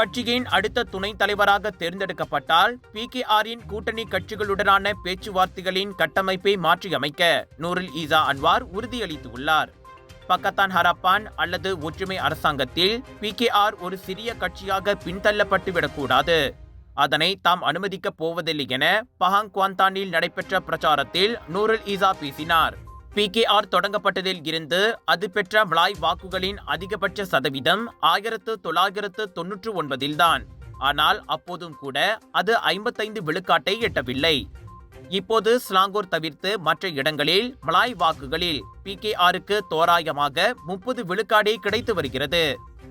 கட்சியின் அடுத்த துணைத் தலைவராக தேர்ந்தெடுக்கப்பட்டால் பி கே ஆரின் கூட்டணி கட்சிகளுடனான பேச்சுவார்த்தைகளின் கட்டமைப்பை மாற்றியமைக்க நூருல் ஈசா அன்வார் உறுதியளித்துள்ளார். பக்கத்தான் ஹரப்பான் அல்லது ஒற்றுமை அரசாங்கத்தில் பி கே ஆர் ஒரு சிறிய கட்சியாக பின்தள்ளப்பட்டுவிடக்கூடாது அதனை தாம் அனுமதிக்கப் போவதில்லை என பஹாங் குவாந்தானில் நடைபெற்ற பிரச்சாரத்தில் நூருல் ஈசா பேசினார். பிகேஆர் தொடங்கப்பட்டதில் இருந்து அது பெற்ற மலாய் வாக்குகளின் அதிகபட்ச சதவீதம் ஆயிரத்து தொள்ளாயிரத்து தொன்னூற்று ஒன்பதில்தான். ஆனால் அப்போதும் கூட அது ஐம்பத்தைந்து விழுக்காட்டை எட்டவில்லை. இப்போது ஸ்லாங்கூர் தவிர்த்து மற்ற இடங்களில் மலாய் வாக்குகளில் பிகேஆருக்கு தோராயமாக முப்பது விழுக்காடே கிடைத்து வருகிறது.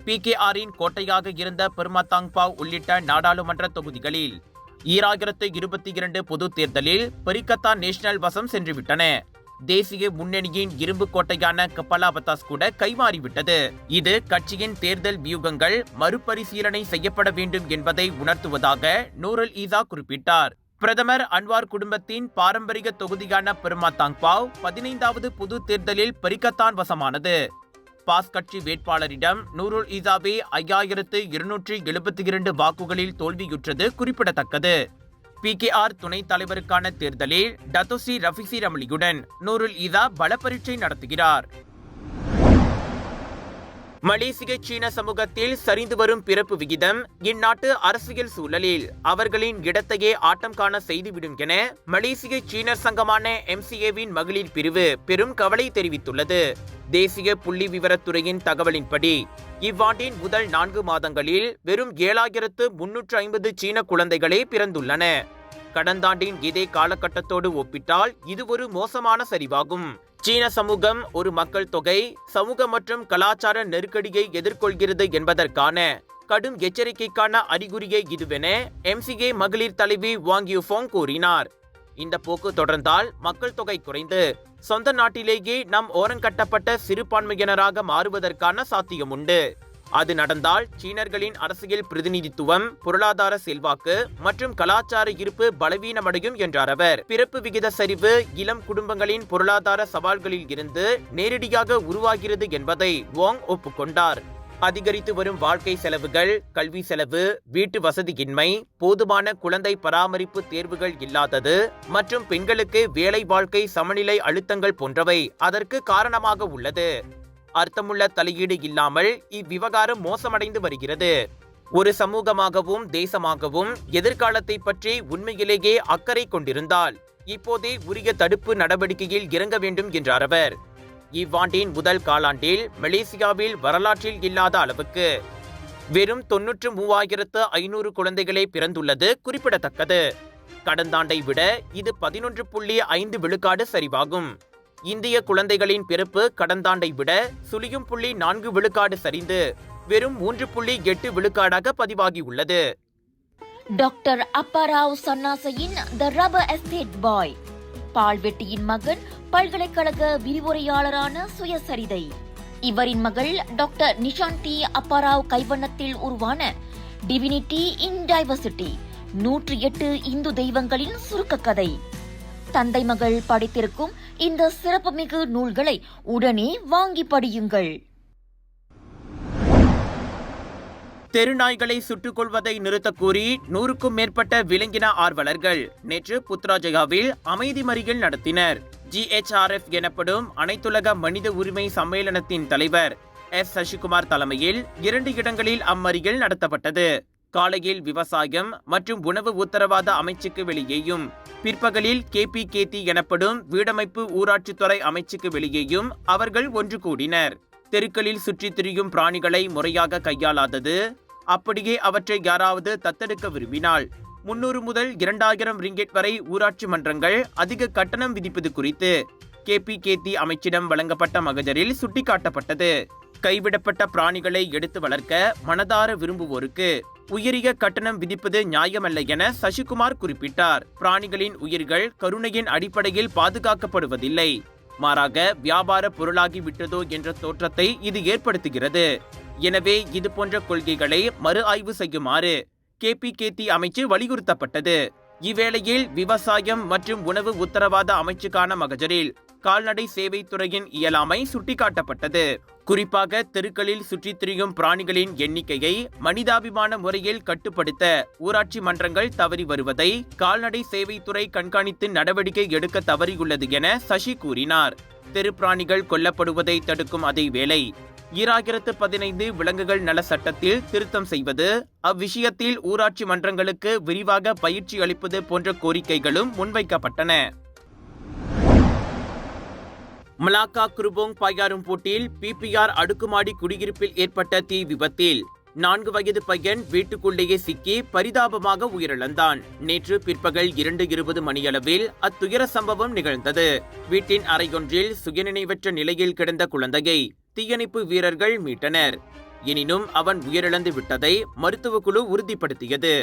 பிகேஆரின் கோட்டையாக இருந்த பெருமத்தாங்பாவ் உள்ளிட்ட நாடாளுமன்ற தொகுதிகளில் ஈராயிரத்து இருபத்தி இரண்டு பொதுத் தேர்தலில் பெரிகத்தா நேஷனல் வசம் சென்றுவிட்டன. தேசிய முன்னணியின் இரும்பு கோட்டையான கப்பலா பத்தாஸ் கூட கைமாறிவிட்டது. இது கட்சியின் தேர்தல் வியூகங்கள் மறுபரிசீலனை செய்யப்பட வேண்டும் என்பதை உணர்த்துவதாக நூரல் ஈசா குறிப்பிட்டார். பிரதமர் அன்வார் குடும்பத்தின் பாரம்பரிய தொகுதியான பெருமாத்தாங்பாவ் பதினைந்தாவது பொது தேர்தலில் பரிக்கத்தான் வசமானது. பாஸ் கட்சி வேட்பாளரிடம் நூருல் ஈசாவே ஐயாயிரத்து இருநூற்றி எழுபத்தி இரண்டு வாக்குகளில் தோல்வியுற்றது குறிப்பிடத்தக்கது. பிகேஆர் துணைத் தலைவருக்கான தேர்தலில் டத்தோசி ரஃபிசி ரமலியுடன் நூருல் இதா பல பரீட்சை நடத்துகிறார். மலேசிய சீன சமூகத்தில் சரிந்து வரும் பிறப்பு விகிதம் இந்நாட்டு அரசியல் சூழலில் அவர்களின் இடத்தையே ஆட்டம் காண செய்துவிடும் என மலேசிய சீனர் சங்கமான எம்சிஏவின் மகளிர் பிரிவு பெரும் கவலை தெரிவித்துள்ளது. தேசிய புள்ளி விவரத்துறையின் தகவலின்படி இவ்வாண்டின் முதல் நான்கு மாதங்களில் வெறும் ஏழாயிரத்து முன்னூற்று ஐம்பது சீன குழந்தைகளே பிறந்துள்ளன. கடந்த ஆண்டின் இதே காலகட்டத்தோடு ஒப்பிட்டால் இது ஒரு மோசமான சரிவாகும். சீன சமூகம் ஒரு மக்கள் தொகை சமூக மற்றும் கலாச்சார நெருக்கடியை எதிர்கொள்கிறது என்பதற்கான கடும் எச்சரிக்கைக்கான அறிகுறியே இதுவென எம்சிஏ மகளிர் தலைவி வாங் யூஃபோங் கூறினார். இந்த போக்கு தொடர்ந்தால் மக்கள் தொகை குறைந்து சொந்த நாட்டிலேயே நம் ஓரங்கட்டப்பட்ட சிறுபான்மையினராக மாறுவதற்கான சாத்தியம் உண்டு அது நடந்தால் சீனர்களின் அரசியல் பிரதிநிதித்துவம் பொருளாதார செல்வாக்கு மற்றும் கலாச்சார இருப்பு பலவீனமடையும் என்றார் அவர். பிறப்பு விகித சரிவு இளம் குடும்பங்களின் பொருளாதார சவால்களில் இருந்து நேரடியாக உருவாகிறது என்பதை வாங் ஒப்புக்கொண்டார். அதிகரித்து வரும் வாழ்க்கை செலவுகள் கல்வி செலவு வீட்டு வசதியின்மை போதுமான குழந்தை பராமரிப்பு தேர்வுகள் இல்லாதது மற்றும் பெண்களுக்கு வேலை வாழ்க்கை சமநிலை அழுத்தங்கள் போன்றவை அதற்கு காரணமாக உள்ளது. அர்த்தமுள்ள தலையீடு இல்லாமல் இவ்விவகாரம் மோசமடைந்து வருகிறது. ஒரு சமூகமாகவும் தேசமாகவும் எதிர்காலத்தை பற்றி உண்மையிலேயே அக்கறை கொண்டிருந்தால் இப்போதே உரிய தடுப்பு நடவடிக்கையில் இறங்க வேண்டும் என்றார் அவர். இவ்வாண்டின் முதல் காலாண்டில் மலேசியாவில் வரலாற்றில் இல்லாத அளவுக்கு வெறும் தொன்னூற்று மூவாயிரத்து ஐநூறு குழந்தைகளே பிறந்துள்ளது குறிப்பிடத்தக்கது. கடந்த ஆண்டை விட இது பதினொன்று புள்ளி ஐந்து விழுக்காடு சரிவாகும். இந்திய குழந்தைகளின் பிறப்பு கடந்தாண்டை விட சுழியும் புள்ளி நான்கு விழுக்காடு சரிந்து வெறும் மூன்று புள்ளி எட்டு விழுக்காடாக பதிவாகியுள்ளது. டாக்டர் அப்பாராவ் சன்னாசையின் த ரப்பர் எஸ்டேட் பாய். பால்வெட்டியின் மகன் பல்கலைக்கழக விரிவுரையாளரான சுயசரிதை. இவரின் மகள் டாக்டர் நிஷாந்தி அப்பாராவ் கைவண்ணத்தில் உருவான டிவினிட்டி இன் டைவர்சிட்டி நூற்றி எட்டு இந்து தெய்வங்களின் சுருக்க கதை. தந்தை மகள் படித்திருக்கும் இந்த சிறப்புமிகு நூல்களை உடனே வாங்கி படியுங்கள். தெருநாய்களை சுட்டுக் கொள்வதை நிறுத்தக்கோரி நூறுக்கும் மேற்பட்ட விலங்கின ஆர்வலர்கள் நேற்று புத்ராஜயாவில் அமைதி மறியல் நடத்தினர். ஜிஎச்ஆர்எஃப் எனப்படும் அனைத்துலக மனித உரிமை சம்மேளனத்தின் தலைவர் எஸ் சசிகுமார் தலைமையில் இரண்டு இடங்களில் அம்மறியல் நடத்தப்பட்டது. காலையில் விவசாயம் மற்றும் உணவு உத்தரவாத அமைச்சுக்கு வெளியேயும். பிற்பகலில் கேபி கேத்தி எனப்படும் வீடமைப்பு ஊராட்சித்துறை அமைச்சுக்கு வெளியேயும் அவர்கள் ஒன்று கூடினர். தெருக்களில் சுற்றித் திரியும் பிராணிகளை முறையாக கையாளாதது. அப்படியே அவற்றை யாராவது தத்தெடுக்க விரும்பினால் முன்னூறு முதல் இரண்டாயிரம் ரிங்கெட் வரை ஊராட்சி மன்றங்கள் அதிக கட்டணம் விதிப்பது குறித்து கேபி கேத்தி அமைச்சிடம் வழங்கப்பட்ட மகஜரில் சுட்டிக்காட்டப்பட்டது. கைவிடப்பட்ட பிராணிகளை எடுத்து வளர்க்க மனதார விரும்புவோருக்கு உயரிய கட்டணம் விதிப்பது நியாயமல்ல என சசிகுமார் குறிப்பிட்டார். பிராணிகளின் உயிர்கள் கருணையின் அடிப்படையில் பாதுகாக்கப்படுவதில்லை. மாறாக வியாபார பொருளாகி விட்டதோ என்ற தோற்றத்தை இது ஏற்படுத்துகிறது. எனவே இதுபோன்ற கொள்கைகளை மறு ஆய்வு செய்யுமாறு கேபி கேத்தி அமைச்சு வலியுறுத்தப்பட்டது. இவ்வேளையில் விவசாயம் மற்றும் உணவு உத்தரவாத அமைச்சுக்கான மகஜரில் கால்நடை சேவை துறையின் இயலாமை சுட்டிக்காட்டப்பட்டது. குறிப்பாக தெருக்களில் சுற்றித் திரியும் பிராணிகளின் எண்ணிக்கையை மனிதாபிமான முறையில் கட்டுப்படுத்த ஊராட்சி மன்றங்கள் தவறி வருவதை கால்நடை சேவைத்துறை கண்காணித்து நடவடிக்கை எடுக்க தவறியுள்ளது என சசி கூறினார். தெருப்பிராணிகள் கொல்லப்படுவதை தடுக்கும் அதே வேளை ஈராயிரத்து பதினைந்து விலங்குகள் நல சட்டத்தில் திருத்தம் செய்வது அவ்விஷயத்தில் ஊராட்சி மன்றங்களுக்கு விரிவாக பயிற்சி அளிப்பது போன்ற கோரிக்கைகளும் முன்வைக்கப்பட்டன. மலாக்கா குருபோங் பாயாரும் போட்டியில் பிபிஆர் அடுக்குமாடி குடியிருப்பில் ஏற்பட்ட தீ விபத்தில் நான்கு வயது பையன் வீட்டுக்குள்ளேயே சிக்கி பரிதாபமாக உயிரிழந்தான். நேற்று பிற்பகல் இரண்டு இருபது மணியளவில் அத்துயர சம்பவம் நிகழ்ந்தது. வீட்டின் அறையொன்றில் சுயநினைவற்ற நிலையில் கிடந்த குழந்தையை தீயணைப்பு வீரர்கள் மீட்டனர். எனினும் அவன் உயிரிழந்து விட்டதை மருத்துவக்குழு உறுதிப்படுத்தியது.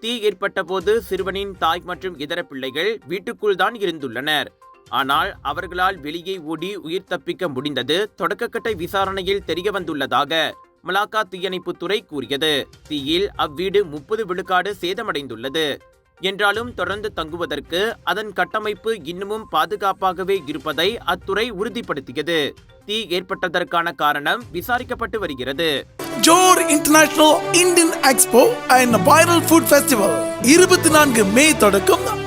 தீ ஏற்பட்டபோது சிறுவனின் தாய் மற்றும் இதர பிள்ளைகள் வீட்டுக்குள் தான் இருந்துள்ளனர். ஆனால் அவர்களால் வெளியே ஓடி உயிர் தப்பிக்க முடிந்தது தொடக்கக்கட்ட விசாரணையில் தெரியவந்துள்ளதாக மலாக்கா தீயணைப்பு துறை கூறியது. தீயில் அவ்வீடு முப்பது விழுக்காடு சேதமடைந்துள்ளது. என்றாலும் தொடர்ந்து தங்குவதற்கு அதன் கட்டமைப்பு இன்னமும் பாதுகாப்பாகவே இருப்பதை அத்துறை உறுதிப்படுத்தியது. தீ ஏற்பட்டதற்கான காரணம் விசாரிக்கப்பட்டு வருகிறது. Johor international Indian expo and viral food festival. இருபத்தி நான்கு மே தொடக்கம்.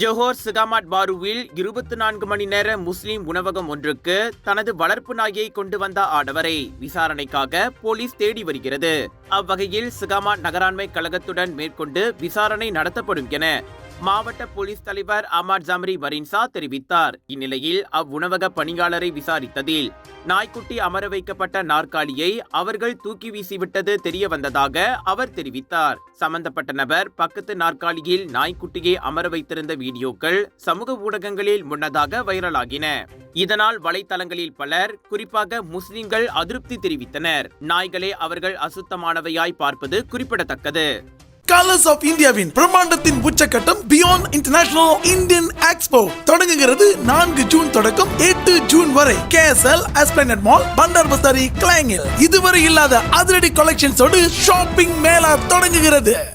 ஜோஹோர் சிகாமாட் பாருவில் இருபத்தி நான்கு மணி நேர முஸ்லிம் உணவகம் ஒன்றுக்கு தனது வளர்ப்பு நாயை கொண்டு வந்த ஆடவரை விசாரணைக்காக போலீஸ் தேடி வருகிறது. அவ்வகையில் சிகாமாட் நகராண்மை கழகத்துடன் மேற்கொண்டு விசாரணை நடத்தப்படும் என மாவட்ட போலீஸ் தலைவர் அமாட் ஜாமரி மரின்சா தெரிவித்தார். இந்நிலையில் அவ்வுணவக பணியாளரை விசாரித்ததில் நாய்க்குட்டி அமர வைக்கப்பட்ட நாற்காலியை அவர்கள் தூக்கி வீசிவிட்டது தெரிய வந்ததாக அவர் தெரிவித்தார். சம்பந்தப்பட்ட நபர் பக்கத்து நாற்காலியில் நாய்க்குட்டியை அமர வைத்திருந்த வீடியோக்கள் சமூக ஊடகங்களில் முன்னதாக வைரலாகின. இதனால் வலைத்தளங்களில் பலர் குறிப்பாக முஸ்லிம்கள் அதிருப்தி தெரிவித்தனர். நாய்களை அவர்கள் அசுத்தமானவையாய் பார்ப்பது குறிப்பிடத்தக்கது. கலர்ஸ் ஆஃப் இந்தியாவின் பிரம்மாண்டத்தின் உச்சக்கட்டம் பியாண்ட் இன்டர்நேஷனல் இந்தியன் எக்ஸ்போ தொடங்குகிறது நான்கு ஜூன் தொடக்கம் எட்டு ஜூன் வரை. கேஎஸ்எல் எஸ்பிளனட் மால் பண்டார் பஸ்தாரி கிளாங்கில் இதுவரை இல்லாத அதிரடி கலெக்ஷன்ஸோடு ஷாப்பிங் மேளா தொடங்குகிறது.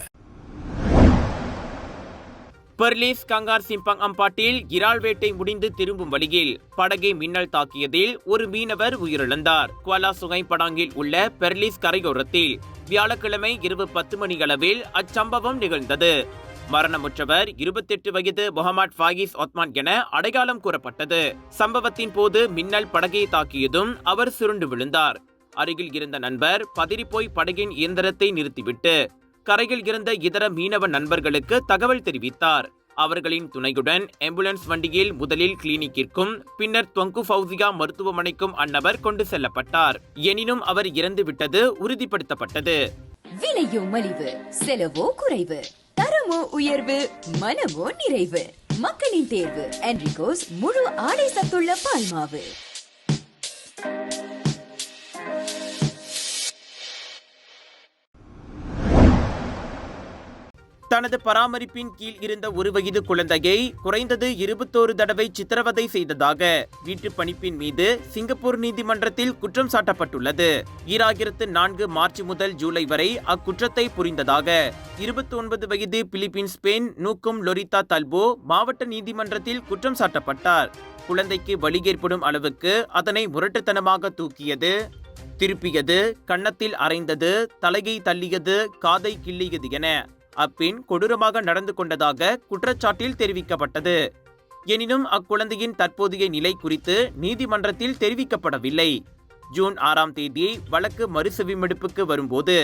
பெர்லிஸ் கங்கார் சிம்பங் அம்பாட்டில் இறால் வேட்டை முடிந்து திரும்பும் வழியில் படகை மின்னல் தாக்கியதில் ஒரு மீனவர் உயிரிழந்தார். குவாலா சுகை படாங்கில் உள்ள பெர்லிஸ் கரையோரத்தில் வியாழக்கிழமை இரவு பத்து மணி அளவில் அச்சம்பவம் நிகழ்ந்தது. மரணமுற்றவர் இருபத்தெட்டு வயது முகமது ஃபாகிஸ் ஒத்மான் என அடையாளம் கூறப்பட்டது. சம்பவத்தின் போது மின்னல் படகை தாக்கியதும் அவர் சுருண்டு விழுந்தார். அருகில் இருந்த நண்பர் பதறிப்போய் படகின் இயந்திரத்தை நிறுத்திவிட்டு கரையில் இருந்த இதர மீனவ நண்பர்களுக்கு தகவல் தெரிவித்தார். அவர்களின் துணையுடன் ஆம்புலன்ஸ் வண்டியில் முதலில் கிளினிக்கிற்கும் பின்னர் தொங்கு ஃபவுசியா மருத்துவமனைக்கும் அந்நபர் கொண்டு செல்லப்பட்டார். எனினும் அவர் இறந்துவிட்டது உறுதிப்படுத்தப்பட்டது. விலையோ மலிவு செலவோ குறைவு தரமோ உயர்வு மனமோ நிறைவு. மக்களின் தேர்வு என்ரிகோஸ் முழு ஆடை சத்துள்ள பால்மாவு. தனது பராமரிப்பின் கீழ் இருந்த ஒரு வயது குழந்தையை குறைந்தது இருபத்தோரு தடவை சித்திரவதை செய்ததாக வீட்டு பணிப்பின் மீது சிங்கப்பூர் நீதிமன்றத்தில் குற்றம் சாட்டப்பட்டுள்ளது. ஈராயிரத்து நான்கு மார்ச் முதல் ஜூலை வரை அக்குற்றத்தை புரிந்ததாக இருபத்தி ஒன்பது வயது பிலிப்பீன்ஸ் பெண் நூக்கும் லொரிதா தல்போ மாவட்ட நீதிமன்றத்தில் குற்றம் சாட்டப்பட்டார். குழந்தைக்கு வலி ஏற்படும் அளவுக்கு அதனை முரட்டுத்தனமாக தூக்கியது திருப்பியது கன்னத்தில் அரைந்தது தலையை தள்ளியது காதை கிள்ளியது என அப்பெண் கொடூரமாக நடந்து கொண்டதாக குற்றச்சாட்டில் தெரிவிக்கப்பட்டது. எனினும் அக்குழந்தையின் தற்போதைய நிலை குறித்து நீதிமன்றத்தில் தெரிவிக்கப்படவில்லை. ஜூன் ஆறாம் தேதி வழக்கு மறுசெவிமெடுப்புக்கு வரும்போது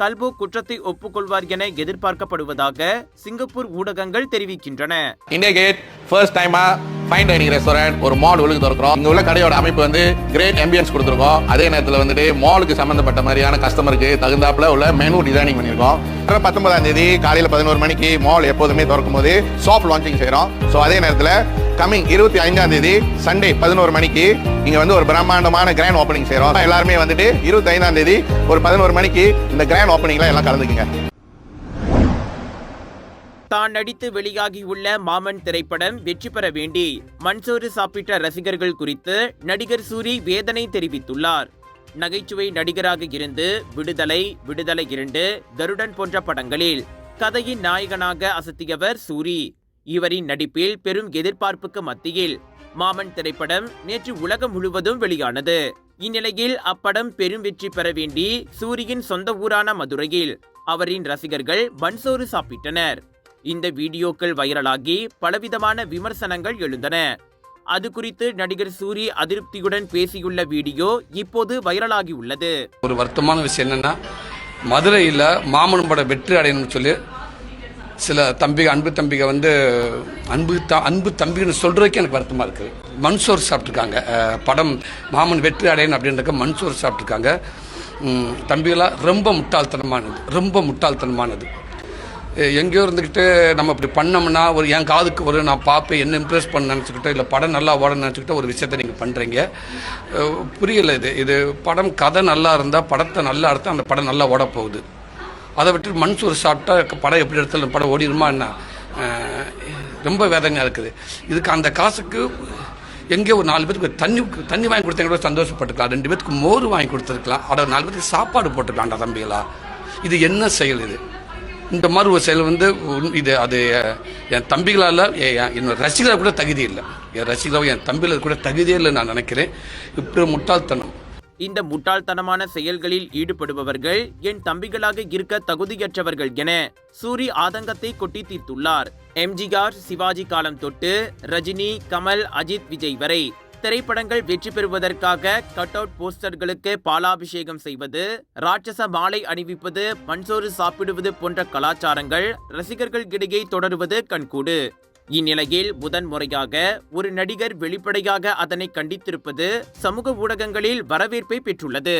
தல்போ குற்றத்தை ஒப்புக்கொள்வார் என எதிர்பார்க்கப்படுவதாக சிங்கப்பூர் ஊடகங்கள் தெரிவிக்கின்றன. இந்தியா கேட் ஃபர்ஸ்ட் டைமா ஃபைன் டைனிங் ரெஸ்டாரண்ட் ஒரு மால் ஒழுங்கு திறக்கிறோம். இங்க உள்ள கடையோட அமைப்பு வந்து கிரேட் ஆம்பியன்ஸ் கொடுத்துருக்கோம். அதே நேரத்தில் வந்துட்டு மாலுக்கு சம்பந்தப்பட்ட மாதிரியான கஸ்டமருக்கு தகுந்தாப்புல உள்ள மெனு டிசைனிங் பண்ணியிருக்கோம். பத்தொன்பதாம் தேதி காலையில் பதினோரு மணிக்கு மால் எப்போதுமே திறக்கும் போது சாஃப்ட் லான்ச்சிங் செய்கிறோம் ஸோ அதே நேரத்தில் கம்மிங் இருபத்தி ஐந்தாம் தேதி சண்டே பதினோரு மணிக்கு இங்க வந்து ஒரு பிரம்மாண்டமான கிராண்ட் ஓப்பனிங் செய்கிறோம் எல்லாருமே வந்துட்டு இருபத்தி ஐந்தாம் தேதி ஒரு பதினோரு மணிக்கு இந்த கிராண்ட் ஓப்பனிங்ல எல்லாம் கலந்துக்குங்க. தான் நடித்து வெளியாகியுள்ள மாமன் திரைப்படம் வெற்றி பெற வேண்டி மன்சோறு சாப்பிட்ட ரசிகர்கள் குறித்து நடிகர் சூரி வேதனை தெரிவித்துள்ளார். நகைச்சுவை நடிகராக இருந்து விடுதலை விடுதலை இரண்டு கருடன் போன்ற படங்களில் கதையின் நாயகனாக அசத்தியவர் சூரி. இவரின் நடிப்பில் பெரும் எதிர்பார்ப்புக்கு மத்தியில் மாமன் திரைப்படம் நேற்று உலகம் முழுவதும் வெளியானது. இந்நிலையில் அப்படம் பெரும் வெற்றி பெற வேண்டி சூரியின் சொந்த ஊரான மதுரையில் அவரின் ரசிகர்கள் பன்சோறு சாப்பிட்டனர். இந்த வீடியோக்கள் வைரலாகி பலவிதமான விமர்சனங்கள் எழுந்தன. அது குறித்து நடிகர் சூரி அதிருப்தியுடன் பேசியுள்ள வீடியோ இப்போது வைரலாகி உள்ளது. ஒரு வருத்தமான விஷயம் என்னன்னா மதுரையில் மாமன் படம் வெற்றி அடையணும்னு சொல்லி சில தம்பி அன்பு தம்பிக வந்து அன்பு த அன்பு தம்பின்னு சொல்கிறதுக்கு எனக்கு வருத்தமாக இருக்குது மன்சோர் சாப்பிட்ருக்காங்க படம் மாமன் வெற்றி அடையன் அப்படின்றக்க மன்சோர் சாப்பிட்ருக்காங்க தம்பிகளாக ரொம்ப முட்டாள்தனமானது. ரொம்ப முட்டாள்தனமானது. எங்கேயோ இருந்துக்கிட்டு நம்ம இப்படி பண்ணோம்னா ஒரு என் காதுக்கு ஒரு நான் பார்ப்பேன் என்ன இம்ப்ரெஸ் பண்ண நினச்சிக்கிட்டோ இல்லை படம் நல்லா ஓட நினச்சிக்கிட்டோ ஒரு விஷயத்தை நீங்கள் பண்ணுறீங்க புரியல இது. இது படம் கதை நல்லா இருந்தால் படத்தை நல்லா எடுத்தால் அந்த படம் நல்லா ஓட போகுது அதை விட்டு மண்சோறு சாப்பிட்டா படம் எப்படி எடுத்தாலும் படம் ஓடிடுமா என்ன? ரொம்ப வேதனையாக இருக்குது. இதுக்கு அந்த காசுக்கு எங்கே ஒரு நாலு பேருக்கு தண்ணி தண்ணி வாங்கி கொடுத்தா கூட சந்தோஷப்பட்டுக்கலாம். ரெண்டு பேருக்கு மோர் வாங்கி கொடுத்துருக்கலாம். அட நாலு பேருக்கு சாப்பாடு போட்டுக்கலாம்டா தம்பிகளா. இது என்ன செயல் இது? இந்த மாதிரி ஒரு செயல் வந்து இது அது என் தம்பிகளால் என்னோட ரசிகர்கள் கூட தகுதி இல்லை. என் ரசிகராக என் தம்பிகள் கூட தகுதியே இல்லை நான் நினைக்கிறேன். இப்படி முட்டாள்தனம். இந்த முட்டாள்தனமான செயல்களில் ஈடுபடுபவர்கள் என் தம்பிகளாக இருக்க தகுதியற்றவர்கள் என சூரி ஆதங்கத்தை கொட்டி தீர்த்துள்ளார். எம்ஜிஆர் சிவாஜி காலம் தொட்டு ரஜினி கமல் அஜித் விஜய் வரை திரைப்படங்கள் வெற்றி பெறுவதற்காக கட் அவுட் போஸ்டர்களுக்கு பாலாபிஷேகம் செய்வது ராட்சச மாலை அணிவிப்பது மண்சோறு சாப்பிடுவது போன்ற கலாச்சாரங்கள் ரசிகர்கள் இடையே தொடருவது கண்கூடு. இந்நிலையில் முதன்முறையாக ஒரு நடிகர் வெளிப்படையாக அதனை கண்டித்திருப்பது சமூக ஊடகங்களில் வரவேற்பை பெற்றுள்ளது.